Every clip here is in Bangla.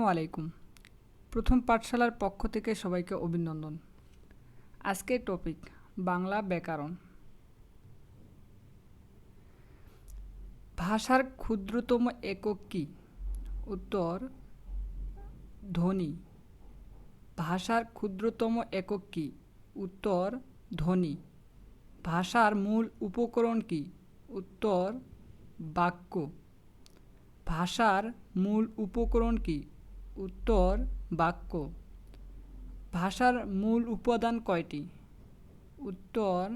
আসসালামু আলাইকুম। প্রথম পাঠশালার পক্ষ থেকে সবাইকে অভিনন্দন। আজকের টপিক, বাংলা ব্যাকরণ। ভাষার ক্ষুদ্রতম একক কী? উত্তর, ধ্বনি। ভাষার ক্ষুদ্রতম একক কী? উত্তর, ধ্বনি। ভাষার মূল উপকরণ কী? উত্তর, বাক্য। ভাষার মূল উপকরণ কী? উত্তর বাক্য। ভাষার মূল উপাদান কয়টি? উত্তর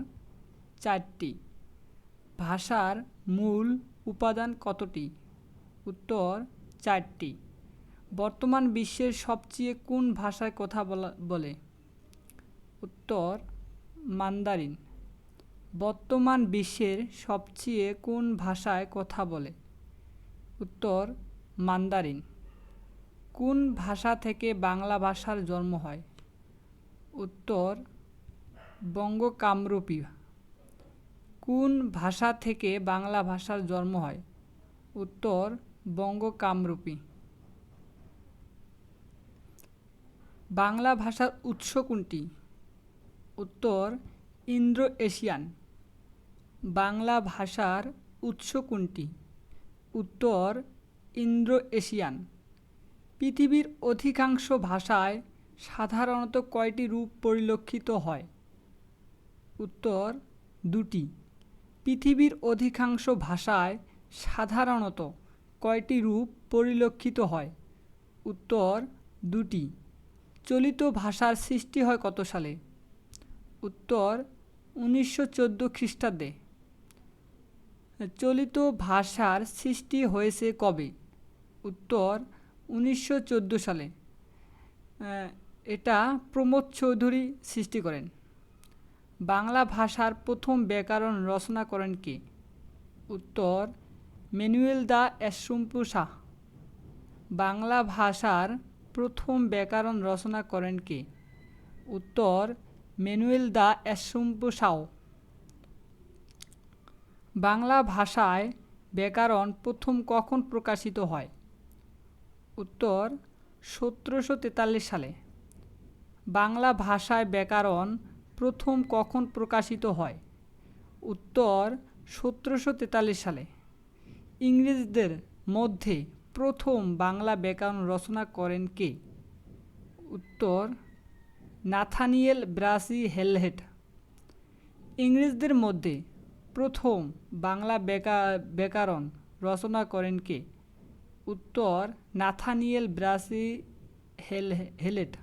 চারটি। ভাষার মূল উপাদান কতটি? উত্তর চারটি। বর্তমান বিশ্বের সবচেয়ে কোন ভাষায় কথা বলা বলে? উত্তর মান্দারিন। বর্তমান বিশ্বের সবচেয়ে কোন ভাষায় কথা বলে? উত্তর মান্দারিন। কোন ভাষা থেকে বাংলা ভাষার জন্ম হয়? উত্তর, বঙ্গকামরূপী। কোন ভাষা থেকে বাংলা ভাষার জন্ম হয়? উত্তর, বঙ্গকামরূপী। বাংলা ভাষার উৎস কোনটি? উত্তর ইন্দ্রো এশিয়ান বাংলা ভাষার উৎস কোনটি? উত্তর ইন্দ্রো এশিয়ান পৃথিবীর অধিকাংশ ভাষায় সাধারণত কয়টি রূপ পরিলক্ষিত হয়? উত্তর, দুটি। পৃথিবীর অধিকাংশ ভাষায় সাধারণত কয়টি রূপ পরিলক্ষিত হয়? উত্তর, দুটি। চলিত ভাষার সৃষ্টি হয় কত সালে? উত্তর, উনিশশো চোদ্দ খ্রিস্টাব্দে। চলিত ভাষার সৃষ্টি হয়েছে কবে? উত্তর উনিশশো চোদ্দ সালে এটা প্রমোদ চৌধুরী সৃষ্টি করেন। বাংলা ভাষার প্রথম ব্যাকরণ রচনা করেন কে? উত্তর, Manuel da Assumpcao. Bangla ভাষার প্রথম ব্যাকরণ রচনা করেন কে? উত্তর, Manuel da Assumpcao. Bangla ভাষায় ব্যাকরণ প্রথম কখন প্রকাশিত হয়? উত্তর, সতেরোশো তেতাল্লিশ সালে। বাংলা ভাষায় ব্যাকরণ প্রথম কখন প্রকাশিত হয়? উত্তর, সতেরোশো তেতাল্লিশ সালে। ইংরেজদের মধ্যে প্রথম বাংলা ব্যাকরণ রচনা করেন কে? উত্তর, নাথানিয়েল ব্রাসি হেলহেট। ইংরেজদের মধ্যে প্রথম বাংলা ব্যাকরণ রচনা করেন কে? উত্তর নাথানিয়েল ব্রাসি হেল হেলেট।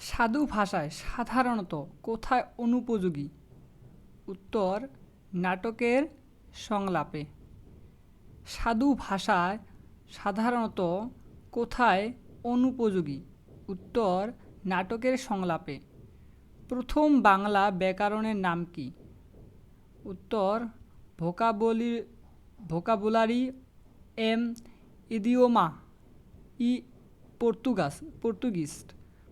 সাধু ভাষায় সাধারণত কোথায় অনুপযোগী? উত্তর, নাটকের সংলাপে। সাধু ভাষায় সাধারণত কোথায় অনুপযোগী? উত্তর, নাটকের সংলাপে। প্রথম বাংলা ব্যাকরণের নাম কি? উত্তর ভোকাবলি ভোকাবুলারি এম ইদিওমা ই পর্তুগাস পর্তুগিজ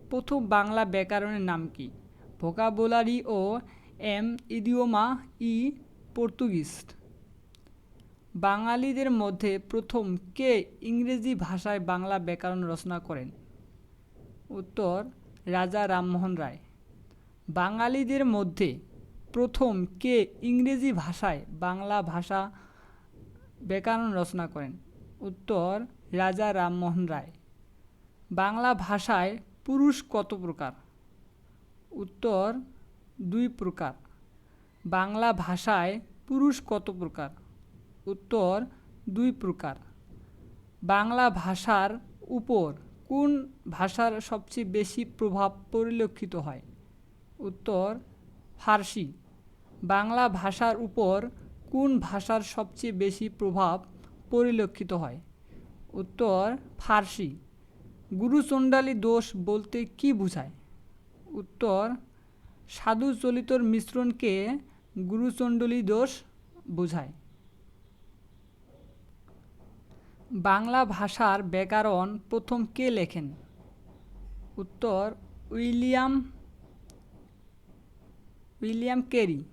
প্রথম বাংলা ব্যাকরণের নাম কি? ভোকাবুলারি ও এম ইদিওমা ই পর্তুগিজ বাঙালিদের মধ্যে প্রথম কে ইংরেজি ভাষায় বাংলা ব্যাকরণ রচনা করেন? উত্তর, রাজা রামমোহন রায়। বাঙালিদের মধ্যে প্রথম কে ইংরেজি ভাষায় বাংলা ভাষা ব্যাকরণ রচনা করেন। উত্তর, রাজা রামমোহন রায়। বাংলা ভাষায় পুরুষ কত প্রকার? উত্তর, দুই প্রকার। বাংলা ভাষায় পুরুষ কত প্রকার? উত্তর, দুই প্রকার। বাংলা ভাষার উপর কোন ভাষার সবচেয়ে বেশি প্রভাব পরিলক্ষিত হয়? উত্তর, ফার্সি। বাংলা ভাষার উপর কোন ভাষার সবচেয়ে বেশি প্রভাব পরিলক্ষিত হয়? উত্তর, ফার্সি। গুরুচণ্ডালী দোষ বলতে কি বোঝায়? উত্তর, সাধু চলিতর মিশ্রণকে গুরুচণ্ডলী দোষ বোঝায়। বাংলা ভাষার ব্যাকরণ প্রথম কে লেখেন? উত্তর, উইলিয়াম উইলিয়াম কেরি।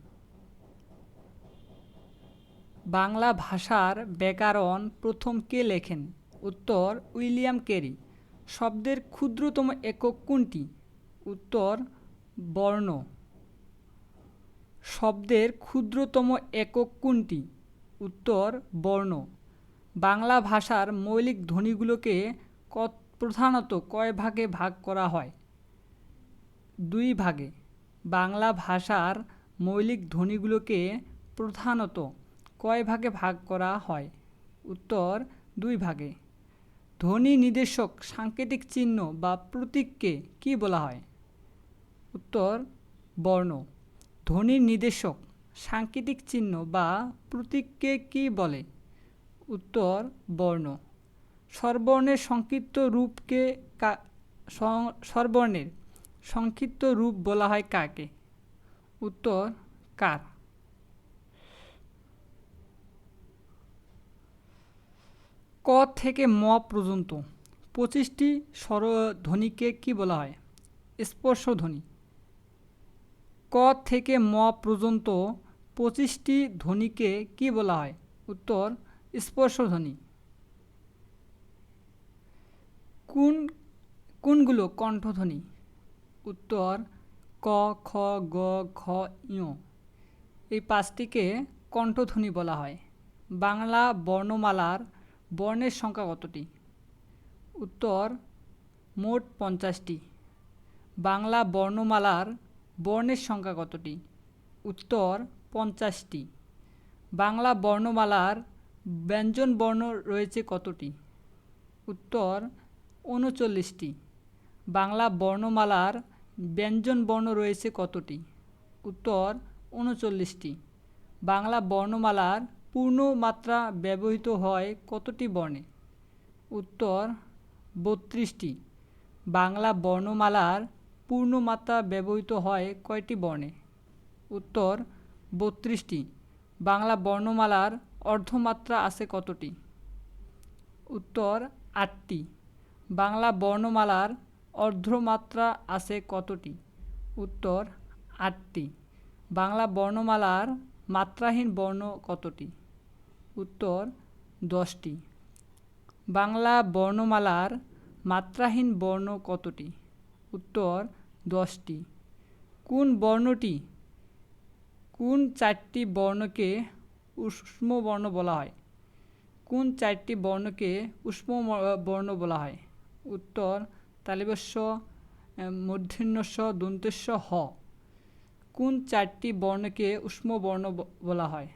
বাংলা ভাষার ব্যাকরণ প্রথম কে লেখেন? উত্তর উইলিয়াম কেরি। শব্দের ক্ষুদ্রতম একক কোনটি? উত্তর বর্ণ। শব্দের ক্ষুদ্রতম একক কোনটি? উত্তর বর্ণ। বাংলা ভাষার মৌলিক ধ্বনিগুলোকে কত প্রধানত কয় ভাগে ভাগ করা হয়? দুই ভাগে। বাংলা ভাষার মৌলিক ধ্বনিগুলোকে প্রধানত কয় ভাগে ভাগ করা হয়? উত্তর, দুই ভাগে। ধ্বনি নির্দেশক সাংকেতিক চিহ্ন বা প্রতীককে কি বলা হয়? উত্তর, বর্ণ। ধ্বনির নির্দেশক সাংকেতিক চিহ্ন বা প্রতীককে কি বলে? উত্তর, বর্ণ। স্বরবর্ণের সংক্ষিপ্ত রূপকে স্বরবর্ণের সংক্ষিপ্ত রূপ বলা হয় কাকে? উত্তর, কার। ক থেকে ম পর্যন্ত। পঁচিশটি স্বরধ্বনিকে কি বলা হয়? স্পর্শধ্বনি। ক থেকে ম পর্যন্ত পঁচিশটি ধ্বনিকে কি বলা হয়? উত্তর, স্পর্শধ্বনি। কোন, কোনগুলো কণ্ঠধ্বনি? উত্তর, ক, খ, গ খ ইয় এই পাঁচটিকে কণ্ঠধ্বনি বলা হয়। বাংলা বর্ণমালার বর্ণের সংখ্যা কতটি? উত্তর, মোট পঞ্চাশটি। বাংলা বর্ণমালার বর্ণের সংখ্যা কতটি? উত্তর, পঞ্চাশটি। বাংলা বর্ণমালার ব্যঞ্জন বর্ণ রয়েছে কতটি? উত্তর, উনচল্লিশটি। বাংলা বর্ণমালার ব্যঞ্জন বর্ণ রয়েছে কতটি? উত্তর, উনচল্লিশটি। বাংলা বর্ণমালার পূর্ণ মাত্রা ব্যবহৃত হয় কতটি বর্ণে? উত্তর, বত্রিশটি। বাংলা বর্ণমালার পূর্ণমাত্রা ব্যবহৃত হয় কয়টি বর্ণে? উত্তর, বত্রিশটি। বাংলা বর্ণমালার অর্ধমাত্রা আছে কতটি? উত্তর, আটটি। বাংলা বর্ণমালার অর্ধমাত্রা আছে কতটি? উত্তর, আটটি। বাংলা বর্ণমালার মাত্রাহীন বর্ণ কতটি? উত্তর দশটি। বাংলা বর্ণমালার মাত্রাহীন বর্ণ কতটি? উত্তর দশটি। কোন বর্ণটি? কোন চারটি বর্ণকে উষ্ম বর্ণ বলা হয়? কোন চারটি বর্ণকে উষ্ম বর্ণ বলা হয়? উত্তর তালিবস্য মূর্ধন্যস্য দন্তেস্য, হ। কোন চারটি বর্ণকে উষ্ম বর্ণ বলা হয়?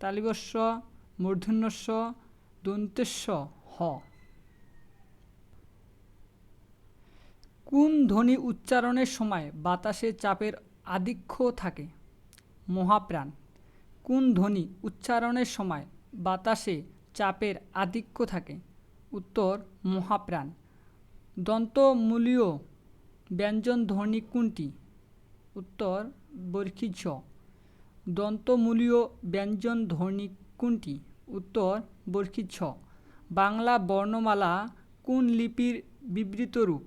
তালিবস্য মূর্ধন্যস্য দন্তেস্য হ। কোন ধ্বনি উচ্চারণের সময় বাতাসে চাপের আধিক্য থাকে? মহাপ্রাণ। কোন ধ্বনি উচ্চারণের সময় বাতাসে চাপের আধিক্য থাকে? উত্তর, মহাপ্রাণ। দন্তমূলীয় ব্যঞ্জন ধ্বনি কোনটি? উত্তর বর্ক্ষিজ দন্তমূলীয় ব্যঞ্জন ধ্বনি কোনটি? উত্তর বর্ক্ষিজ বাংলা বর্ণমালা কোন লিপির বিবৃত রূপ?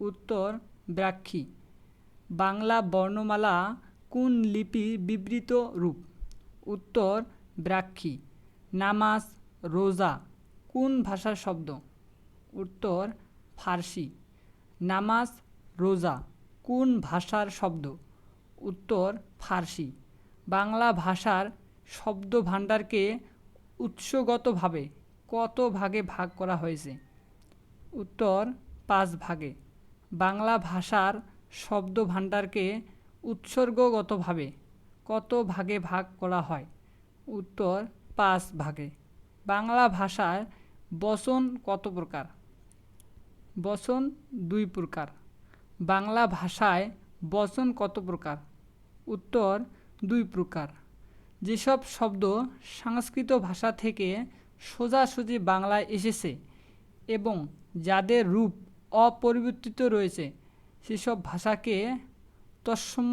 উত্তর ব্রাক্ষী বাংলা বর্ণমালা কোন লিপির বিবৃত রূপ? উত্তর ব্রাক্ষী নামাজ, রোজা, কোন ভাষার শব্দ? উত্তর ফার্সি। নামাজ, রোজা, কোন ভাষার শব্দ? উত্তর ফার্সি। বাংলা ভাষার শব্দ ভাণ্ডারকে উৎসগতভাবে কত ভাগে ভাগ করা হয়েছে? উত্তর, পাঁচ ভাগে। বাংলা ভাষার শব্দ ভাণ্ডারকে উৎসর্গগতভাবে কত ভাগে ভাগ করা হয়? উত্তর, পাঁচ ভাগে। বাংলা ভাষার বচন কত প্রকার? বচন দুই প্রকার। বাংলা ভাষায় বচন কত প্রকার? উত্তর, দুই প্রকার। যেসব শব্দ সংস্কৃত ভাষা থেকে সোজাসুজি বাংলায় এসেছে এবং যাদের রূপ অপরিবর্তিত রয়েছে, সেসব ভাষাকে তৎসম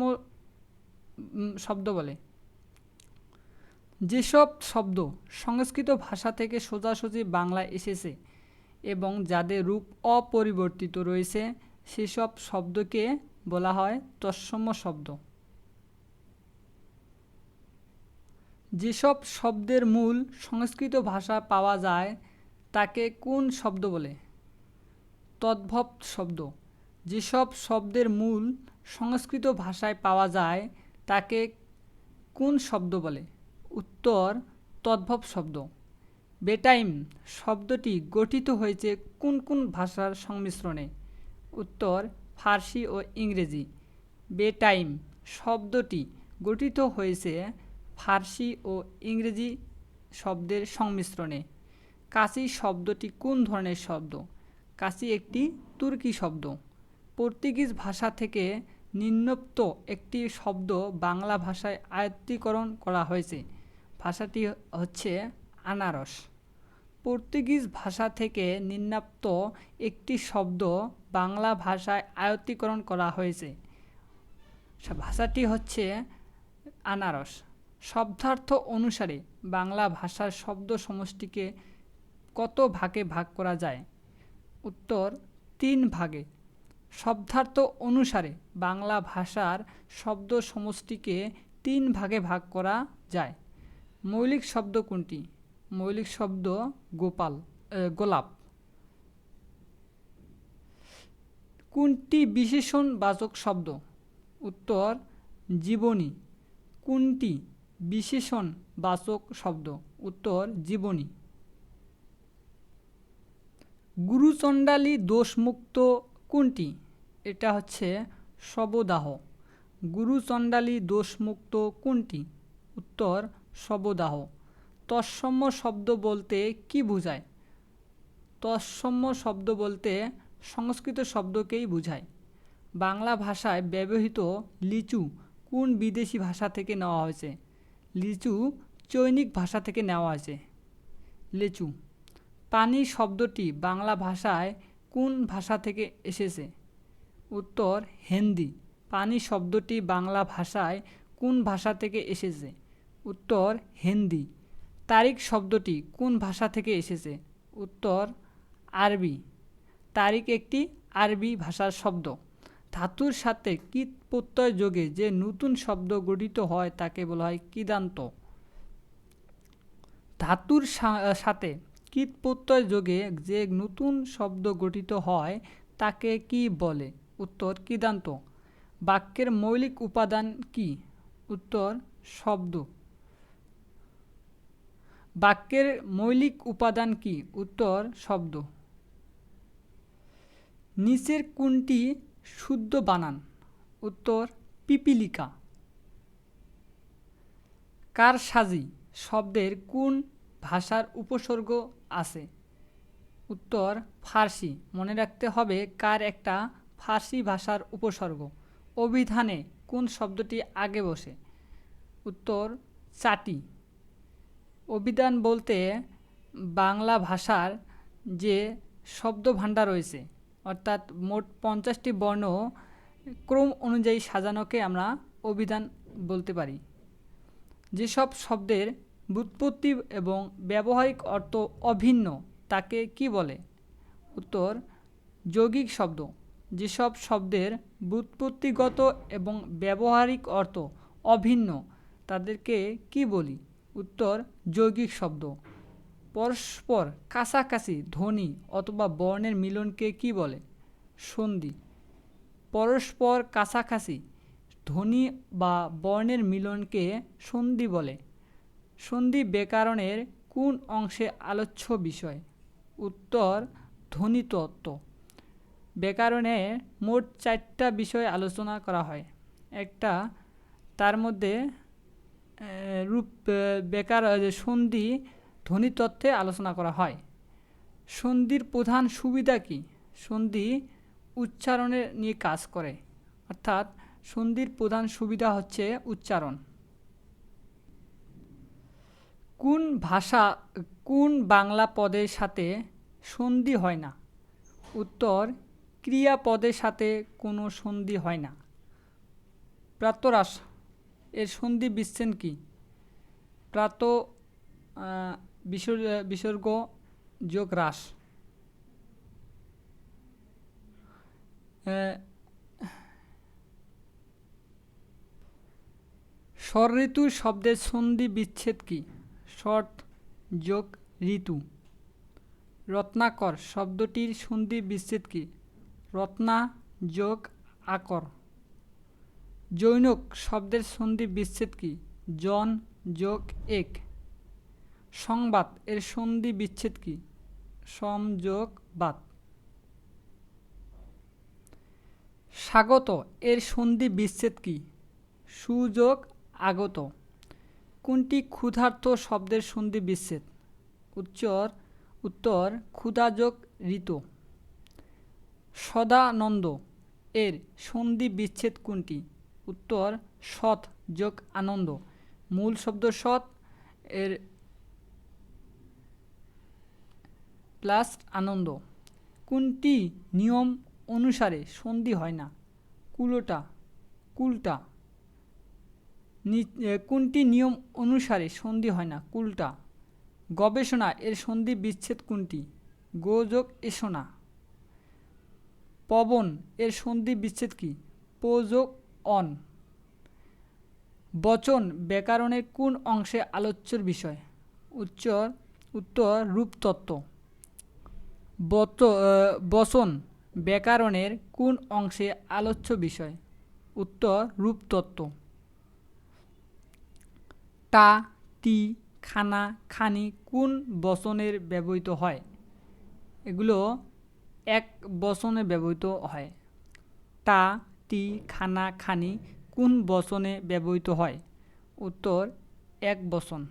শব্দ বলে। যেসব শব্দ সংস্কৃত ভাষা থেকে সোজাসুজি বাংলায় এসেছে এবং যাদের রূপ অপরিবর্তিত রয়েছে, সেসব শব্দকে বলা হয় তৎসম শব্দ। যেসব শব্দের মূল সংস্কৃত ভাষা পাওয়া যায়, তাকে কোন শব্দ বলে? তদ্ভব শব্দ। যেসব শব্দের মূল সংস্কৃত ভাষায় পাওয়া যায়, তাকে কোন শব্দ বলে? উত্তর, তদ্ভব শব্দ। বেটাইম শব্দটি গঠিত হয়েছে কোন কোন ভাষার সংমিশ্রণে? উত্তর, ফার্সি ও ইংরেজি। বেটাইম শব্দটি গঠিত হয়েছে ফার্সি ও ইংরেজি শব্দের সংমিশ্রণে। কাশি শব্দটি কোন ধরনের শব্দ? কাশি একটি তুর্কি শব্দ। পর্তুগিজ ভাষা থেকে নিম্নোক্ত একটি শব্দ বাংলা ভাষায় আয়ত্তীকরণ করা হয়েছে। ভাষাটি হচ্ছে আনারস। পর্তুগিজ ভাষা থেকে নিম্নাপ্ত একটি শব্দ বাংলা ভাষায় আয়ত্তীকরণ করা হয়েছে। ভাষাটি হচ্ছে আনারস। শব্দার্থ অনুসারে বাংলা ভাষার শব্দ সমষ্টিকে কত ভাগে ভাগ করা যায়? উত্তর, তিন ভাগে। শব্দার্থ অনুসারে বাংলা ভাষার শব্দ সমষ্টিকে তিন ভাগে ভাগ করা যায়। মৌলিক শব্দ কোনটি? মৌলিক শব্দ গোপাল গোলাপ। কোনটি বিশেষণ বাচক শব্দ? উত্তর, জীবনী। কোনটি বিশেষণ বাচক শব্দ। উত্তর, জীবনী। গুরুচণ্ডালী দোষমুক্ত কোনটি? এটা হচ্ছে শবদাহ। গুরুচণ্ডালী দোষমুক্ত কোনটি? উত্তর, শবদাহ। তৎসম্য শব্দ বলতে কি বোঝায়? তৎসম্য শব্দ বলতে সংস্কৃত শব্দকেই বোঝায়। বাংলা ভাষায় ব্যবহৃত লিচু কোন বিদেশি ভাষা থেকে নেওয়া হয়েছে? লিচু চৈনিক ভাষা থেকে নেওয়া আছে। লিচু পানি শব্দটি বাংলা ভাষায় কোন ভাষা থেকে এসেছে? উত্তর, হিন্দি পানি শব্দটি বাংলা ভাষায় কোন ভাষা থেকে এসেছে? উত্তর, হিন্দি, তারিখ শব্দটি কোন ভাষা থেকে এসেছে? উত্তর, আরবি, তারিখ একটি আরবি ভাষার শব্দ। ধাতুর সাথে কীট প্রত্যয় যোগে যে নতুন শব্দ গঠিত হয় তাকে বলা হয় কিদান্ত। ধাতুর সাথে কীট প্রত্যয় যোগে যে নতুন শব্দ গঠিত হয় তাকে কি বলে? উত্তর, কিদান্ত। বাক্যের মৌলিক উপাদান কি? উত্তর, শব্দ। বাক্যের মৌলিক উপাদান কি? উত্তর, শব্দ। নিচের কোনটি শুদ্ধ বানান। উত্তর, পিপিলিকা। কারসাজি শব্দের কোন ভাষার উপসর্গ আছে? উত্তর, ফার্সি। মনে রাখতে হবে কার একটা ফার্সি ভাষার উপসর্গ। অভিধানে কোন শব্দটি আগে বসে? উত্তর, চাটি। অভিধান বলতে বাংলা ভাষার যে শব্দ ভাণ্ডার রয়েছে অর্থাৎ মোট পঞ্চাশটি বর্ণ ক্রম অনুযায়ী সাজানোকে আমরা অভিধান বলতে পারি। যেসব শব্দের ব্যুৎপত্তি এবং ব্যবহারিক অর্থ অভিন্ন, তাকে কি বলে? উত্তর, যৌগিক শব্দ। যেসব শব্দের ব্যুৎপত্তিগত এবং ব্যবহারিক অর্থ অভিন্ন, তাদেরকে কি বলি? উত্তর, যৌগিক শব্দ। পরস্পর কাছাকাছি, ধ্বনি অথবা বর্ণের মিলনকে কি বলে? সন্ধি। পরস্পর কাছাকাছি, ধ্বনি বা বর্ণের মিলনকে সন্ধি বলে। সন্ধি ব্যাকরণের কোন অংশে আলোচ্য বিষয়? উত্তর ধ্বনিতত্ত্ব ব্যাকরণে মোট চারটা বিষয় আলোচনা করা হয়। একটা, তার মধ্যে রূপ বেকার সন্ধি ধ্বনিতত্ত্বে আলোচনা করা হয়। সন্ধির প্রধান সুবিধা কি? সন্ধি উচ্চারণে নিয়ে কাজ করে। অর্থাৎ সন্ধির প্রধান সুবিধা হচ্ছে উচ্চারণ। কোন ভাষা, কোন বাংলা পদের সাথে সন্ধি হয় না? উত্তর, ক্রিয়া পদের সাথে কোনো সন্ধি হয় না। প্রাতরাস এর সন্ধি বিচ্ছেন কি? প্রাত বিসর্গ, যোগ হ্রাস। স্বর ঋতু শব্দের সন্ধি বিচ্ছেদ কি? শর্ট যোগ, ঋতু। রত্নাকর শব্দটির সন্ধি বিচ্ছেদ কি? রত্না, যোগ, আকর। জৈনক শব্দের সন্ধি বিচ্ছেদ কি? জন, যোগ, এক। সংবাদ এর সন্ধি বিচ্ছেদ কি? সমযোগ বাদ। স্বাগত, এর সন্ধি বিচ্ছেদ কি? সুযোগ আগত। কোনটি ক্ষুধার্ত শব্দের সন্ধি বিচ্ছেদ? উচ্চর, উত্তর, ক্ষুধাযোগ ঋত। সদানন্দ, এর সন্ধি বিচ্ছেদ কোনটি? উত্তর সৎ যোগ আনন্দ। মূল শব্দ সৎ, এর প্লাস আনন্দ। কোনটি নিয়ম অনুসারে সন্ধি হয় না? কুলোটা, কুলটা। কোনটি নিয়ম অনুসারে সন্ধি হয় না? কুলটা। গবেষণা এর সন্ধি বিচ্ছেদ কোনটি? গোযোগ এসোনা পবন এর সন্ধি বিচ্ছেদ কি? পোযোগ অন। বচন ব্যাকরণের কোন অংশে আলোচ্যর বিষয়? উচ্চর, উত্তর, রূপতত্ত্ব। বত বচন ব্যাকরণের কোন অংশে আলোচ্য বিষয়? উত্তর, রূপতত্ত্ব। টা, টি, খানা, খানি কোন বচনের ব্যবহৃত হয়? এগুলো এক বচনে ব্যবহৃত হয়। টা, টি, খানা, খানি কোন বচনে ব্যবহৃত হয়? উত্তর, এক বচন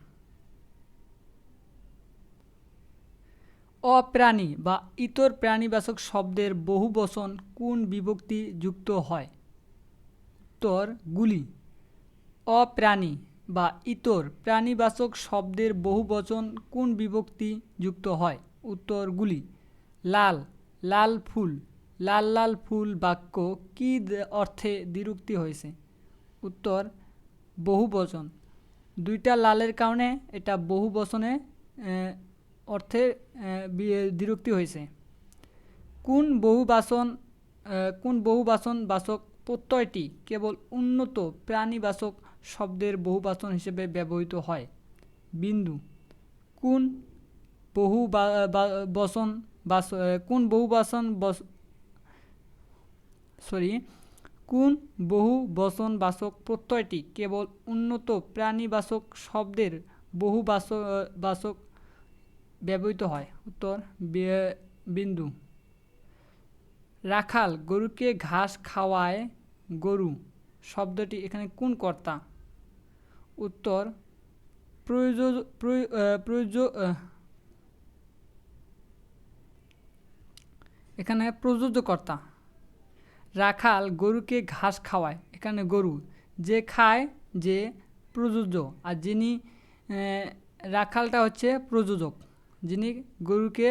অপ্রাণী বা ইতর প্রাণীবাচক শব্দের বহু বচন কোন বিভক্তি যুক্ত হয়? উত্তর, গুলি। অপ্রাণী বা ইতর প্রাণীবাচক শব্দের বহু বচন কোন বিভক্তি যুক্ত হয়? উত্তর, গুলি। লাল। লাল ফুল। লাল লাল ফুল বাক্য কি অর্থে দ্বিরুক্তি হয়েছে? উত্তর বহু বচন দুইটা লালের কারণে এটা বহু বচনে অর্থে দ্বিরুক্তি হয়েছে। কোন বহু বাসন কোন বহু বাসন বাচক প্রত্যয়টি কেবল উন্নত প্রাণীবাচক শব্দের বহুবাচন হিসেবে ব্যবহৃত হয়? বিন্দু। কোন বহু বচন বাস কোন বহু বাসন বস, সরি, কোন বহু বচন বাচক প্রত্যয়টি কেবল উন্নত প্রাণীবাচক শব্দের বহু বাচক ব্যবহৃত হয়। উত্তর বিন্দু। রাখাল, গরুকে ঘাস খাওয়ায় গরু। শব্দটি এখানে কোন কর্তা? উত্তর, প্রয়োজ এখানে প্রযোজ্যকর্তা রাখাল, গরুকে ঘাস খাওয়ায়, এখানে গরু। যে খায়, যে প্রযোজ্য। আর যিনি রাখালটা হচ্ছে প্রযোজক। যিনি গরুকে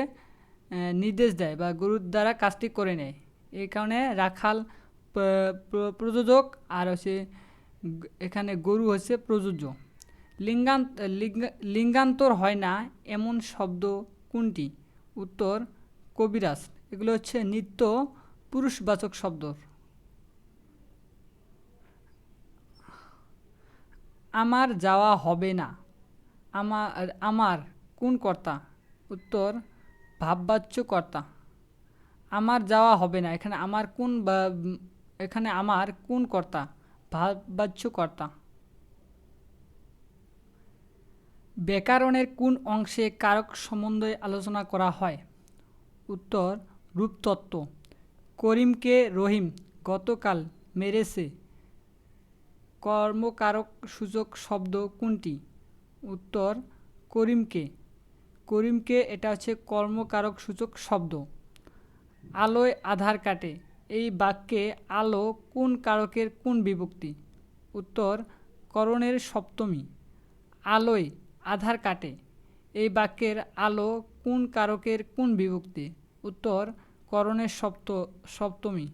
নির্দেশ দেয় বা গরুর দ্বারা কাজটি করে নেয়। এই কারণে রাখাল প্রযোজক আর হচ্ছে এখানে গরু হচ্ছে প্রযোজ্য। লিঙ্গান্ত লিঙ্গান্তর হয় না এমন শব্দ কোনটি? উত্তর, কবিরাজ। এগুলো হচ্ছে নিত্য পুরুষবাচক শব্দ। আমার যাওয়া হবে না। আমার আমার কোন কর্তা? উত্তর ভাববাচ্য কর্তা আমার যাওয়া হবে না। এখানে আমার কোন এখানে আমার কোন কর্তা? ভাববাচ্য কর্তা ব্যাকরণের কোন অংশে কারক সম্বন্ধে আলোচনা করা হয়? উত্তর, রূপতত্ত্ব। করিমকে রহিম গতকাল মেরেছে। কর্মকারক সূচক শব্দ কোনটি? উত্তর, করিমকে। করিমকে এটা হচ্ছে কর্মকারক সূচক শব্দ। আলোয় আধার কাটে। এই বাক্যে আলো কোন কারকের কোন বিভক্তি? উত্তর, করণের সপ্তমী। আলোয় আধার কাটে। এই বাক্যের আলো কোন কারকের কোন বিভক্তি? উত্তর, করণের সপ্ত, সপ্তমী।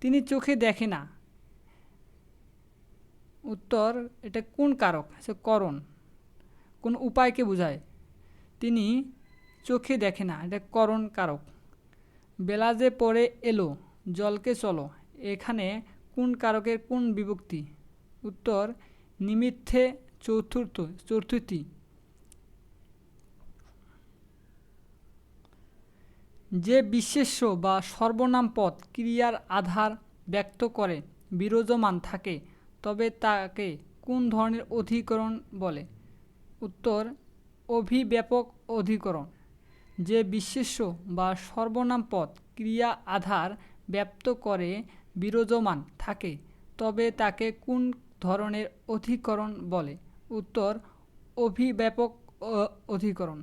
তিনি চোখে দেখে না। উত্তর, এটা কোন কারক? সে করণ। কোন উপায়কে বোঝায়। তিনি চোখে দেখে না, এটা করণ কারক বেলা যে পরে এলো, জলকে চলো, এখানে কোন কারকের কোন বিভক্তি? উত্তর নিমিত্তে চতুর্থ, চতুর্থী। যে বিশেষ্য বা সর্বনাম পদ ক্রিয়ার আধার ব্যক্ত করে, বিরাজমান থাকে, তবে তাকে কোন ধরনের অধিকরণ বলে? উত্তর, অভিব্যাপক অধিকরণ, যে বিশেষ্য বা সর্বনাম পদ ক্রিয়া আধার ব্যক্ত করে বিরাজমান থাকে, তবে তাকে কোন ধরনের অধিকরণ বলে? উত্তর, অভিব্যাপক অধিকরণ।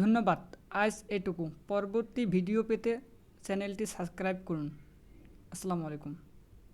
ধন্যবাদ। আজ এটুকু। পরবর্তী ভিডিও পেতে চ্যানেলটি সাবস্ক্রাইব করুন। আসসালামু আলাইকুম।